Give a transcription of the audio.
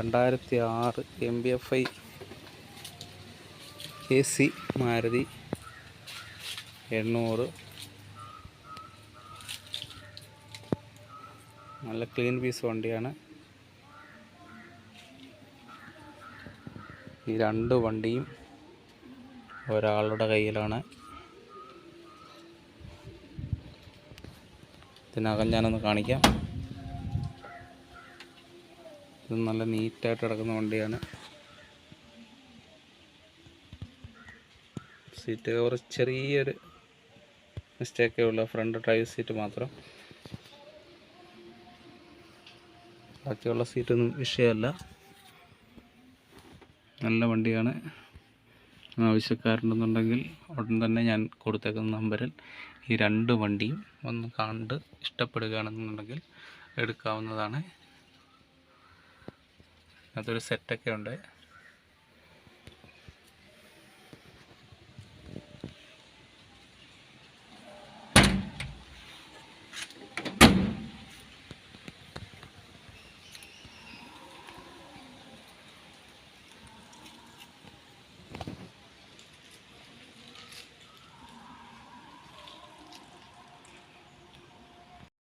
രണ്ടായിരത്തി ആറ് M B F I A C Maruti എണ്ണൂറ്. നല്ല ക്ലീൻ പീസ് വണ്ടിയാണ്. ഈ രണ്ട് വണ്ടിയും ഒരാളുടെ കയ്യിലാണ്. ഇതിനകം ഞാനൊന്ന് കാണിക്കാം. ഇത് നല്ല നീറ്റായിട്ട് കിടക്കുന്ന വണ്ടിയാണ്. സീറ്റ് കവർ ചെറിയൊരു മിസ്റ്റേക്കേ ഉള്ളൂ. ഫ്രണ്ട് ഡ്രൈവ് സീറ്റ് മാത്രം. ബാക്കിയുള്ള സീറ്റൊന്നും വിഷയമല്ല. നല്ല വണ്ടിയാണ്. ആവശ്യക്കാരുണ്ടെന്നുണ്ടെങ്കിൽ ഉടൻ തന്നെ ഞാൻ കൊടുത്തേക്കുന്ന നമ്പറിൽ ഈ രണ്ട് വണ്ടിയും ഒന്ന് കണ്ട് ഇഷ്ടപ്പെടുകയാണെന്നുണ്ടെങ്കിൽ എടുക്കാവുന്നതാണ്. അതൊരു സെറ്റൊക്കെ ഉണ്ട്.